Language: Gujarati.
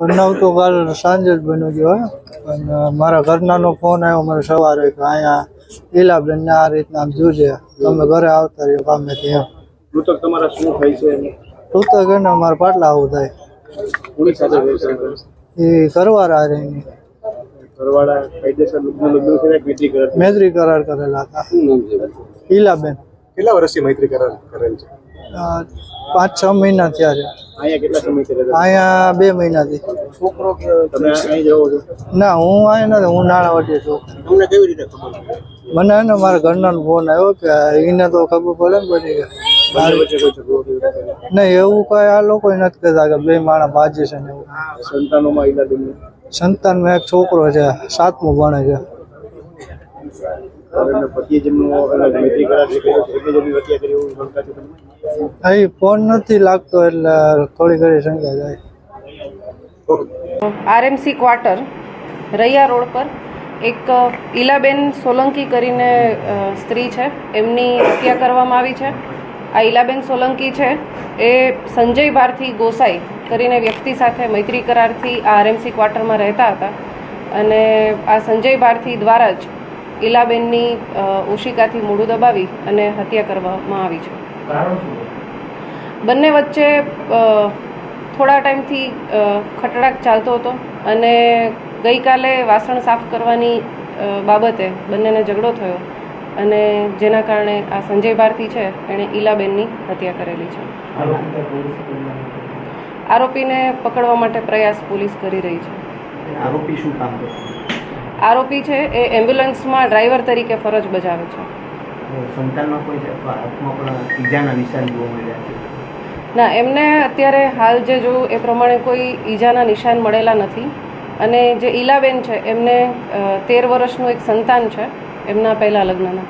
બનાવ તો કાલ સાંજે જ બન્યો ગયો હે. અને મારા ઘરનાનો ફોન આવ્યો મને સવારે કે અહીંયા ઈલાબેનને આ રીતના આમ જોજે તમે ઘરે આવતા રહ્યો કામેથી એમ. મૃતક તમારા શું થાય છે? મૃતક એને મારા પાટલા આવું થાય. એ કરવારા રહીને મૈત્રી કરાર? કરેલા હતા. શું ઈલાબેન કેટલા વર્ષથી મૈત્રી કરાર કરેલ છે? પાંચ છ મહિના થયા છે અહીંયા બે મહિનાથી. છોકરો ના હું અહીંયા નથી હું નાણાવટી છું. તમને કેવી રીતે ખબર? મને ને મારા ઘરનો ફોન આવ્યો કે એને તો ખબર પડે ને પછી? નહીં એવું કઈ આ લોકો નથી કહેતા કે બે માણસ બાજી છે ને એવું. સંતાનોમાં સંતાનમાં એક છોકરો છે સાતમું ભણે છે. ફોન નથી લાગતો એટલે થોડી ઘણી શંકા જાય આરએમસી ક્વાર્ટર રૈયા રોડ પર એક ઈલાબેન સોલંકી કરીને સ્ત્રી છે. એમની હત્યા કરવામાં આવી છે. આ ઈલાબેન સોલંકી છે. એ સંજય ભારથી ગોસાઈ કરીને વ્યક્તિ સાથે મૈત્રી કરારથી આ આરએમસી ક્વાર્ટરમાં રહેતા હતા. અને આ સંજય ભારથી દ્વારા જ ઈલાબેનની ઉશિકાથી ઓશિકાથી મૂળું દબાવી અને હત્યા કરવામાં આવી છે. બંને વચ્ચે થોડા ટાઈમથી ખટડાક ચાલતો હતો અને ગઈકાલે વાસણ સાફ કરવાની બાબતે બંનેને ઝઘડો થયો અને જેના કારણે આ સંજય ભારતી છે એણે ઈલાબેનની હત્યા કરેલી છે. આરોપીને પકડવા માટે પ્રયાસ પોલીસ કરી રહી છે. આરોપી શું કામ કરે? આરોપી છે એ એમ્બ્યુલન્સમાં ડ્રાઈવર તરીકે ફરજ બજાવે છે. ના એમને અત્યારે હાલ જે જોયું એ પ્રમાણે કોઈ ઈજાના નિશાન મળેલા નથી. અને જે ઈલાબેન છે એમને તેર વર્ષનું એક સંતાન છે એમના પહેલાં લગ્નના.